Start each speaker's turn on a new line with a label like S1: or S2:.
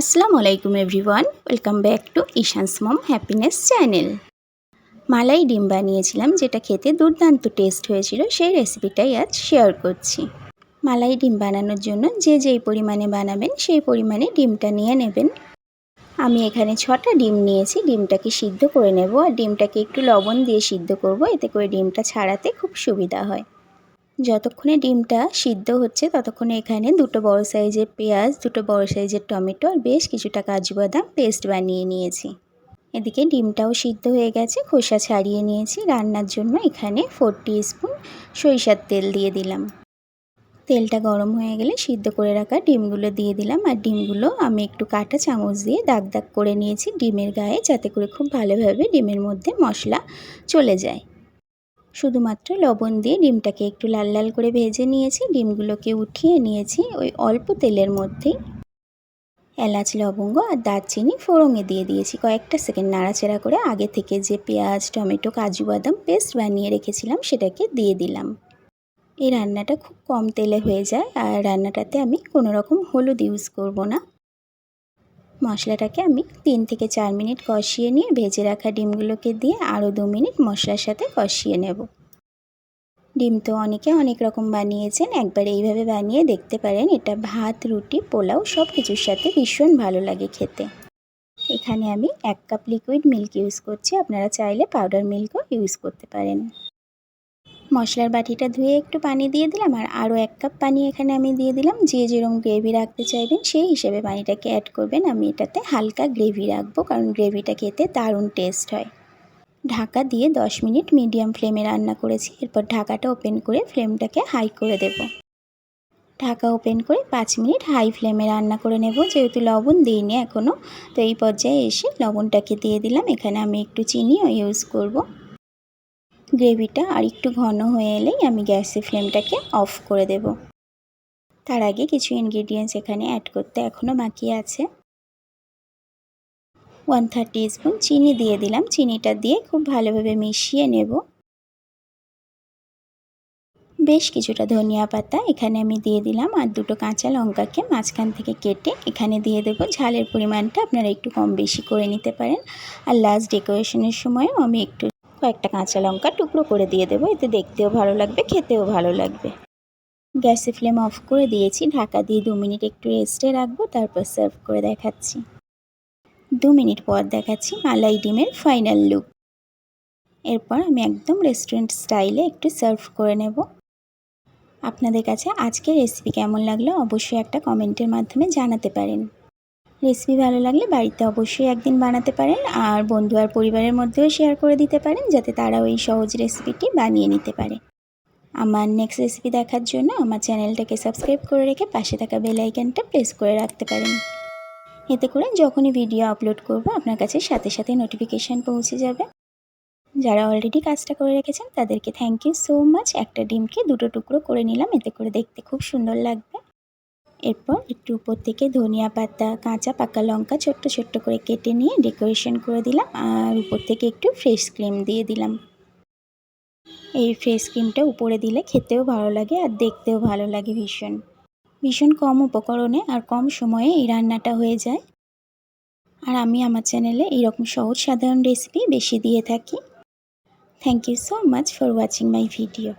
S1: আসসালামু আলাইকুম everyone, welcome back to Ishan's mom happiness channel. মালাই ডিম বানিয়েছিলাম, যেটা খেতে দুর্দান্ত টেস্ট হয়েছিল, সেই রেসিপিটাই আজ শেয়ার করছি। মালাই ডিম বানানোর জন্য যে যেই পরিমাণে বানাবেন, সেই পরিমাণে ডিমটা নিয়ে নেবেন। আমি এখানে ছটা ডিম নিয়েছি, ডিমটাকে সিদ্ধ করে নেব। আর ডিমটাকে একটু লবণ দিয়ে সিদ্ধ করব, এতে করে ডিমটা ছাড়াতে খুব সুবিধা হয়। যতক্ষণে ডিমটা সিদ্ধ হচ্ছে ততক্ষণে এখানে দুটো বড় সাইজের পেঁয়াজ, দুটো বড় সাইজের টমেটো আর বেশ কিছুটা কাজু বাদাম পেস্ট বানিয়ে নিয়েছি। এদিকে ডিমটাও সিদ্ধ হয়ে গেছে, খোসা ছাড়িয়ে নিয়েছি। রান্নার জন্য এখানে ফোর স্পুন সরিষার তেল দিয়ে দিলাম। তেলটা গরম হয়ে গেলে সিদ্ধ করে রাখা ডিমগুলো দিয়ে দিলাম। আর ডিমগুলো আমি একটু কাটা চামচ দিয়ে দাগ দাগ করে নিয়েছি ডিমের গায়ে, যাতে করে খুব ভালোভাবে ডিমের মধ্যে মশলা চলে যায়। শুধুমাত্র লবণ দিয়ে ডিমটাকে একটু লাল লাল করে ভেজে নিয়েছি। ডিমগুলোকে উঠিয়ে নিয়েছি ওই অল্প তেলের মধ্যেই। এলাচ, লবঙ্গ আর দারচিনি ফোড়ঙে দিয়ে দিয়েছি। কয়েকটা সেকেন্ড নাড়াচাড়া করে আগে থেকে যে পেঁয়াজ, টমেটো, কাজু, বাদাম পেস্ট বানিয়ে রেখেছিলাম সেটাকে দিয়ে দিলাম। এই রান্নাটা খুব কম তেলে হয়ে যায় আর রান্নাটাতে আমি কোনো রকম হলুদ ইউজ করব না। মশলাটাকে আমি তিন থেকে চার মিনিট কষিয়ে নিয়ে ভেজে রাখা ডিমগুলোকে দিয়ে আরও দু মিনিট মশলার সাথে কষিয়ে নেব। ডিম তো অনেকে অনেক রকম বানিয়েছেন, একবার এইভাবে বানিয়ে দেখতে পারেন। এটা ভাত, রুটি, পোলাও সব কিছুর সাথে ভীষণ ভালো লাগে খেতে। এখানে আমি এক কাপ লিকুইড মিল্ক ইউজ করছি, আপনারা চাইলে পাউডার মিল্কও ইউজ করতে পারেন। মশলার বাটিটা ধুয়ে একটু পানি দিয়ে দিলাম আর আরও এক কাপ পানি এখানে আমি দিয়ে দিলাম। যে যেরকম গ্রেভি রাখতে চাইবেন সেই হিসেবে পানিটাকে অ্যাড করবেন। আমি এটাতে হালকা গ্রেভি রাখব কারণ গ্রেভিটা খেতে দারুণ টেস্ট হয়। ঢাকা দিয়ে 10 মিনিট মিডিয়াম ফ্লেমে রান্না করেছি। এরপর ঢাকাটা ওপেন করে ফ্লেমটাকে হাই করে দেব। ঢাকা ওপেন করে পাঁচ মিনিট হাই ফ্লেমে রান্না করে নেব। যেহেতু লবণ দিইনি এখনও তো এই পর্যায়ে এসে লবণটাকে দিয়ে দিলাম। এখানে আমি একটু চিনিও ইউজ করব। গ্রেভিটা আর একটু ঘন হয়ে এলেই আমি গ্যাসের ফ্লেমটাকে অফ করে দেব। তার আগে কিছু ইনগ্রিডিয়েন্টস এখানে অ্যাড করতে এখনও বাকি আছে। ওয়ান থার্টি স্পুন চিনি দিয়ে দিলাম। চিনিটা দিয়ে খুব ভালোভাবে মিশিয়ে নেব। বেশ কিছুটা ধনিয়া পাতা এখানে আমি দিয়ে দিলাম আর দুটো কাঁচা লঙ্কাকে মাঝখান থেকে কেটে এখানে দিয়ে দেব। ঝালের পরিমাণটা আপনারা একটু কম বেশি করে নিতে পারেন। আর লাস্ট ডেকোরেশনের সময়ও আমি একটু কয়েকটা কাঁচা লঙ্কা টুকরো করে দিয়ে দেবো। এতে দেখতেও ভালো লাগবে, খেতেও ভালো লাগবে। গ্যাসে ফ্লেম অফ করে দিয়েছি। ঢাকা দিয়ে দু মিনিট একটু রেস্টে রাখব, তারপর সার্ভ করে দেখাচ্ছি। দু মিনিট পর দেখাচ্ছি মালাই ডিমের ফাইনাল লুক। এরপর আমি একদম রেস্টুরেন্ট স্টাইলে একটু সার্ভ করে নেব। আপনাদের কাছে আজকের রেসিপি কেমন লাগল অবশ্যই একটা কমেন্টের মাধ্যমে জানাতে পারেন। রেসিপি ভালো লাগলে বাড়িতে অবশ্যই একদিন বানাতে পারেন আর বন্ধু আর পরিবারের মধ্যেও শেয়ার করে দিতে পারেন যাতে তারাও এই সহজ রেসিপিটি বানিয়ে নিতে পারে। আমার নেক্সট রেসিপি দেখার জন্য আমার চ্যানেলটাকে সাবস্ক্রাইব করে রেখে পাশে থাকা বেল আইকনটা প্রেস করে রাখতে পারেন। এতে করে যখনই ভিডিও আপলোড করব আপনার কাছে সাথে সাথে নোটিফিকেশান পৌঁছে যাবে। যারা অলরেডি কাজটা করে রেখেছেন তাদেরকে থ্যাংক ইউ সো মাচ একটা ডিমকে দুটো টুকরো করে নিলাম, এতে করে দেখতে খুব সুন্দর লাগবে। এরপর একটু উপর থেকে ধনিয়া পাতা, কাঁচা পাকা লঙ্কা ছোট্ট ছোট্ট করে কেটে নিয়ে ডেকোরেশন করে দিলাম আর উপর থেকে একটু ফ্রেশ ক্রিম দিয়ে দিলাম। এই ফ্রেশ ক্রিমটা উপরে দিলে খেতেও ভালো লাগে আর দেখতেও ভালো লাগে ভীষণ। ভীষণ কম উপকরণে আর কম সময়ে এই রান্নাটা হয়ে যায়। আর আমি আমার চ্যানেলে এইরকম সহজ সাধারণ রেসিপি বেশি দিয়ে থাকি। Thank you so much for watching my video